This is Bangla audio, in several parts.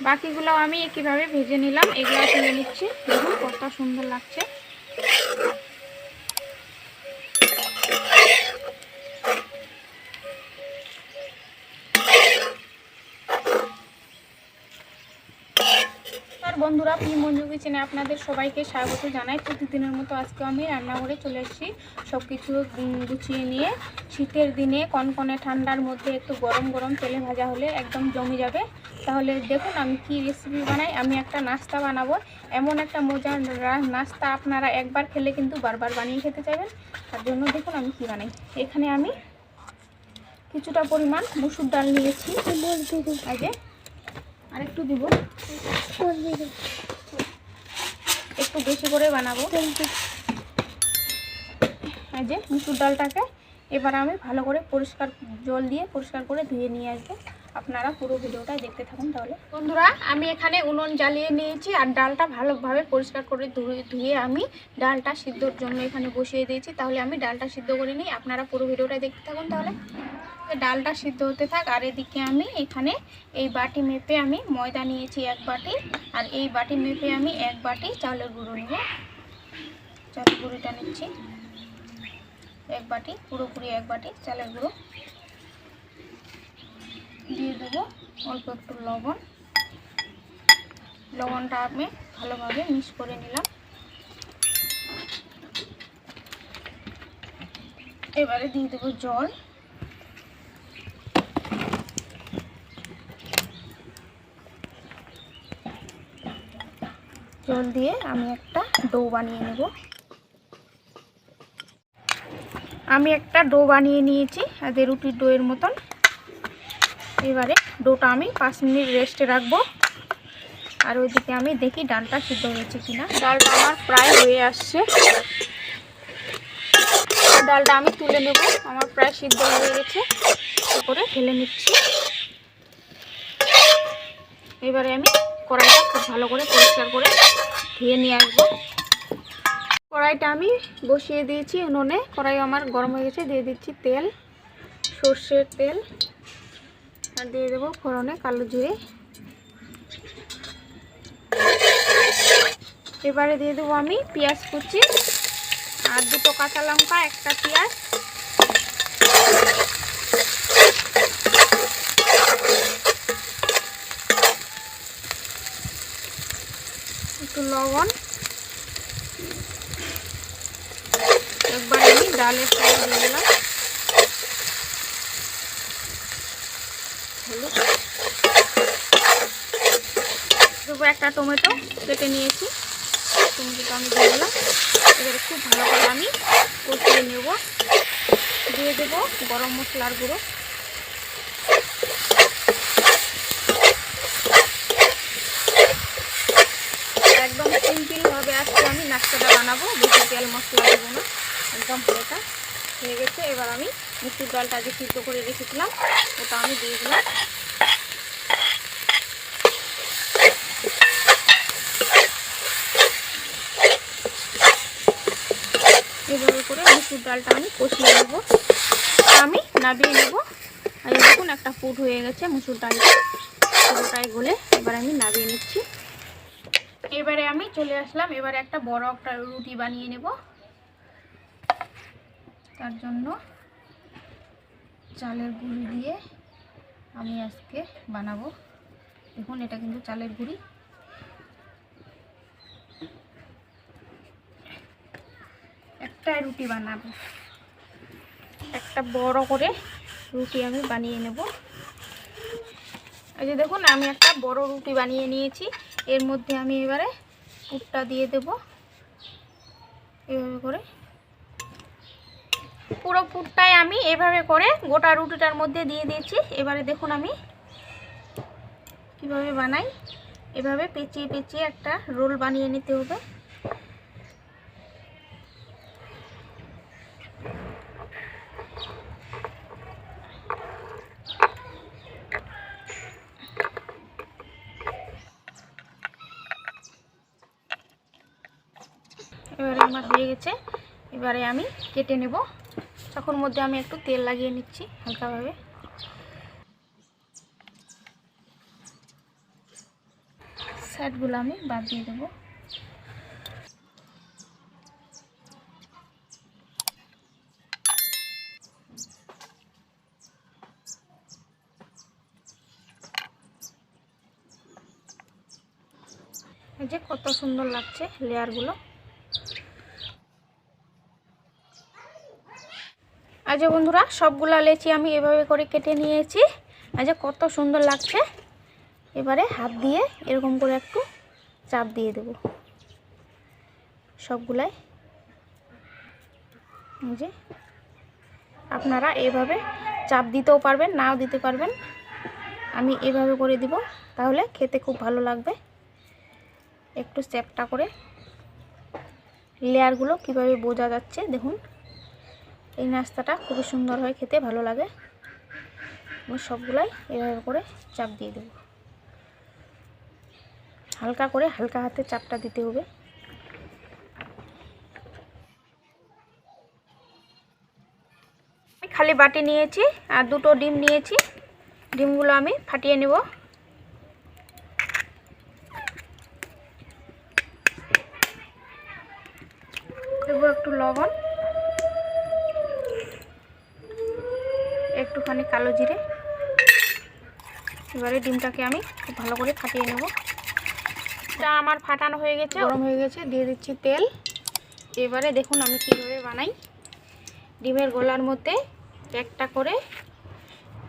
বাকিগুলো আমি কীভাবে ভেজে নিলাম এগুলো তুলে নিচ্ছি। দেখুন কত সুন্দর লাগছে। প্রিয় মঞ্জু কিচেনে আপনাদের সবাইকে স্বাগত জানাই। প্রতিদিনের মতো আজকে আমি রান্নাঘরে চলে এসেছি। সব কিছু গুছিয়ে নিয়ে শীতের দিনে কনকনে ঠান্ডার মধ্যে একটু গরম গরম তেলে ভাজা হলে একদম জমে যাবে। তাহলে দেখুন আমি কি রেসিপি বানাই। আমি একটা নাস্তা বানাবো। এমন একটা মজার নাস্তা আপনারা একবার খেলে কিন্তু বারবার বানিয়ে খেতে চাইবেন। তার জন্য দেখুন আমি কি বানাই। এখানে আমি কিছুটা পরিমাণ মুসুর ডাল নিয়েছি। আগে আরেকটু দিব। একটু বেশি করে বানাবো। এই যে মুসুর ডালটাকে এবার আমি ভালো করে পরিষ্কার জল দিয়ে পরিষ্কার করে ধুয়ে নিয়ে আসব। আপনারা পুরো ভিডিওটা দেখতে থাকুন তাহলে। বন্ধুরা আমি এখানে উনুন জ্বালিয়ে নিয়েছি আর ডালটা ভালোভাবে পরিষ্কার করে ধুয়ে ধুয়ে আমি ডালটা সিদ্ধর জন্য এখানে বসিয়ে দিয়েছি। তাহলে আমি ডালটা সিদ্ধ করে নিই। আপনারা পুরো ভিডিওটা দেখতে থাকুন তাহলে। ডালটা সিদ্ধ হতে থাক। আর এদিকে আমি এখানে এই বাটি মেপে আমি ময়দা নিয়েছি এক বাটি। আর এই বাটি মেপে আমি এক বাটি চাউলের গুঁড়ো নেব। চাউলের গুঁড়োটা নিচ্ছি। এক বাটি, পুরোপুরি এক বাটি চালের গুঁড়ো। দিয়ে দেবো অল্প একটু লবণ। লবণটা আমি ভালোভাবে মিক্স করে নিলাম। এবারে দিয়ে দেবো জল। জল দিয়ে আমি একটা ডো বানিয়ে নেব। আমি একটা ডো বানিয়ে নিয়েছি আদের রুটির ডোয়ের মতন। এবারে ডোটা আমি পাঁচ মিনিট রেস্টে রাখব। আর ওইদিকে আমি দেখি ডালটা সিদ্ধ হয়েছে কিনা। ডালটা আমার প্রায় হয়ে আসছে। ডালটা আমি তুলে নেব। আমার প্রায় সিদ্ধ হয়ে গেছে। করে ঢেলে নিচ্ছি। এবারে আমি কড়াইটা খুব ভালো করে পরিষ্কার করে ধুয়ে নিয়ে আসব। কড়াইটা আমি বসিয়ে দিয়েছি উনুনে। কড়াই আমার গরম হয়ে গেছে, দিয়ে দিচ্ছি তেল, সর্ষের তেল। আর দিয়ে দেবো ফোড়নে কালো জিরে। এবারে দিয়ে দেবো আমি পেঁয়াজ কুচি আর দুটো কাঁচা লঙ্কা, একটা পেঁয়াজ। একটু লবণ। একবার আমি ডালের চাল দিয়ে দিলাম। দেবো একটা টমেটো কেটে নিয়েছি। টমেটোটা আমি দিয়ে দিলাম। এবারে খুব ভালো করে আমি কষিয়ে নেব। দিয়ে দেবো গরম মশলার গুঁড়ো একদম সিম্পলভাবে আজকে আমি নাস্তাটা বানাবো, বেশি তেল মশলা দেবো না, একদম হালকা হয়ে গেছে। এবার আমি মুসুর ডালটা যে সিদ্ধ করে রেখেছিলাম, ওটা আমি দিয়ে দিলাম। এভাবে করে মুসুর ডালটা আমি কষিয়ে নেব। আমি নাবিয়ে নেব। আর দেখুন, একটা ফুট হয়ে গেছে মুসুর ডালটা। পুরোটাই গলে এবার আমি নাবিয়ে নিচ্ছি। এবারে আমি চলে আসলাম। এবারে একটা বড় একটা রুটি বানিয়ে নেব। তার জন্য চালের গুঁড়ি দিয়ে আমি আজকে বানাবো। দেখুন, এটা কিন্তু চালের গুঁড়ি। একটা রুটি বানাবো। একটা বড় করে রুটি আমি বানিয়ে নেব। এই যে দেখুন, আমি একটা বড় রুটি বানিয়ে নিয়েছি। এর মধ্যে আমি এবারে পুরটা দিয়ে দেব। এভাবে করে। পুরো পুরটাই আমি এভাবে করে গোটা রুটিটার মধ্যে দিয়ে দিয়েছি। এবারে দেখুন আমি কীভাবে বানাই। এভাবে পেঁচিয়ে পেঁচিয়ে একটা রোল বানিয়ে নিতে হবে এবারে আমার হয়ে গেছে এবারে আমি কেটে নেব। তখন মধ্যে আমি একটু তেল লাগিয়ে নিচ্ছি হালকাভাবে। সাইডগুলো আমি বাদ দিয়ে দেবো। যে কত সুন্দর লাগছে লেয়ারগুলো। আজ বন্ধুরা, সবগুলা লেচি আমি এভাবে করে কেটে নিয়েছি। আজ কত সুন্দর লাগছে। এবারে হাত দিয়ে এরকম করে একটু চাপ দিয়ে দেব। সবগুলাই। যে আপনারা এভাবে চাপ দিতেও পারবেন, নাও দিতে পারবেন। আমি এভাবে করে দিব, তাহলে খেতে খুব ভালো লাগবে। একটু চ্যাপটা করে লেয়ারগুলো কীভাবে বোঝা যাচ্ছে, দেখুন। এই নাস্তাটা খুবই সুন্দর হয়, খেতে ভালো লাগে। আমি সবগুলাই এভাবে করে চাপ দিয়ে দেব। হালকা করে হালকা হাতে চাপটা দিতে হবে। খালি বাটি নিয়েছি আর দুটো ডিম নিয়েছি। ডিমগুলো আমি ফাটিয়ে নেব দেবো একটু লবণ একটুখানি কালো জিরে। এবারে ডিমটাকে আমি খুব ভালো করে ফাটিয়ে নেব। এটা আমার ফাটানো হয়ে গেছে, গরম হয়ে গেছে, দিয়ে দিচ্ছি তেল। এবারে দেখুন আমি কীভাবে বানাই। ডিমের গোলার মধ্যে একটা করে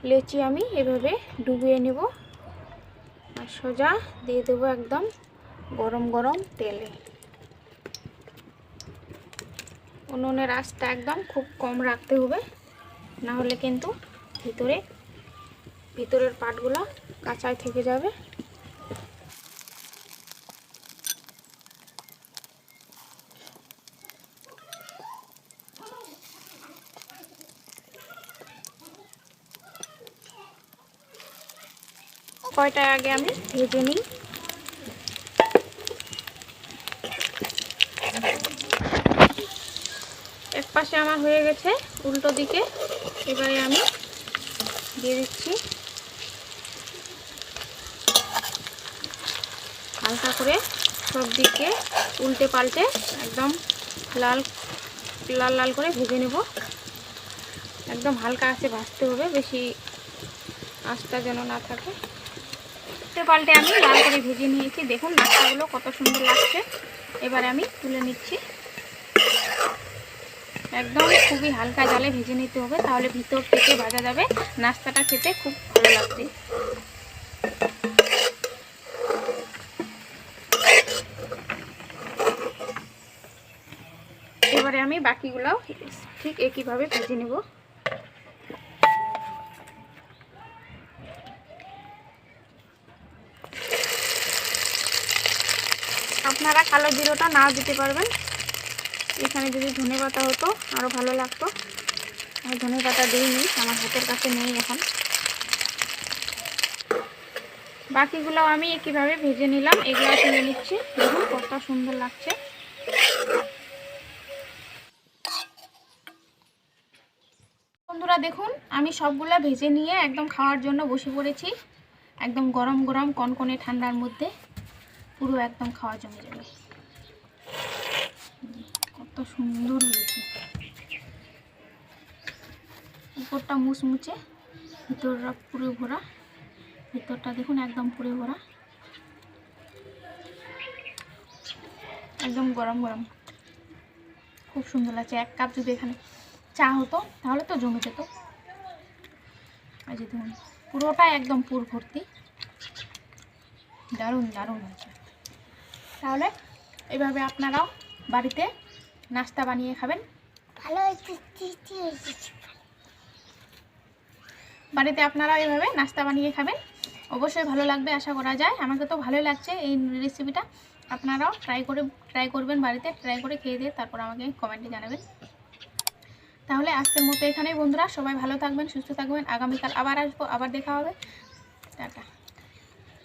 লেচি আমি এভাবে ডুবিয়ে নেব। আর সোজা দিয়ে দেবো একদম গরম গরম তেলে। উনুনের আঁচটা একদম খুব কম রাখতে হবে, না হলে কিন্তু ভিতরে, ভিতরের পাটগুলো কাঁচায় থেকে যাবে। কয়টা আগে আমি ভেজে নিই? এক পাশে আমার হয়ে গেছে উল্টো দিকে, এবারে আমি দিয়ে দিচ্ছি। হালকা করে সব দিকে উল্টে পাল্টে একদম লাল লাল লাল করে ভেজে নেব। একদম হালকা আছে ভাজতে হবে, বেশি আঁচটা যেন না থাকে। উল্টে পাল্টে আমি লাল করে ভেজে নিয়েছি। দেখুন নাস্তাগুলো কত সুন্দর লাগছে। এবারে আমি তুলে নিচ্ছি। একদম খুবই হালকা জালে ভেজে নিতে হবে, তাহলে ভিতর থেকে ভাজা যাবে। নাস্তাটা খেতে খুব ভালো লাগবে। এবারে আমি বাকিগুলো ঠিক একইভাবে ভেজে নেব। আপনারা কালো জিরোটা নাও দিতে পারবেন। এখানে যদি ধনে পাতা হতো আরও ভালো লাগতো। আমি ধনে পাতা দিইনি, আমার হাতের কাছে নেই এখন। বাকিগুলো আমি কীভাবে ভেজে নিলাম, এগুলো তুলে নিচ্ছি। দেখুন কত সুন্দর লাগছে। বন্ধুরা, দেখুন, আমি সবগুলা ভেজে নিয়ে একদম খাওয়ার জন্য বসে পড়েছি। একদম গরম গরম কনকনে ঠান্ডার মধ্যে পুরো একদম খাওয়া জমে যাবে। কত সুন্দর হয়েছে। উপরটা মুচমুচে, ভিতরটা পুরো ভরা। ভিতরটা দেখুন একদম পুরো ভরা। একদম গরম গরম। খুব সুন্দর লাগছে। এক কাপ যদি এখানে চা হতো, তাহলে তো জমে যেত। এই যে দেখুন, পুরোটা একদম পুর ভর্তি। দারুণ দারুণ হয়েছে। তাহলে এভাবে আপনারাও বাড়িতে নাস্তা বানিয়ে খাবেন? বাড়িতে আপনারাও এভাবে নাস্তা বানিয়ে খাবেন। অবশ্যই ভালো লাগবে আশা করা যায়। আমাকে তো ভালোই লাগছে এই রেসিপিটা আপনারাও ট্রাই করে ট্রাই করবেন বাড়িতে ট্রাই করে খেয়ে দিয়ে তারপর আমাকে কমেন্টে জানাবেন। তাহলে আজকের মতো এখানেই বন্ধুরা সবাই ভালো থাকবেন সুস্থ থাকবেন। আগামীকাল আবার আসব আবার দেখা হবে। টাটা।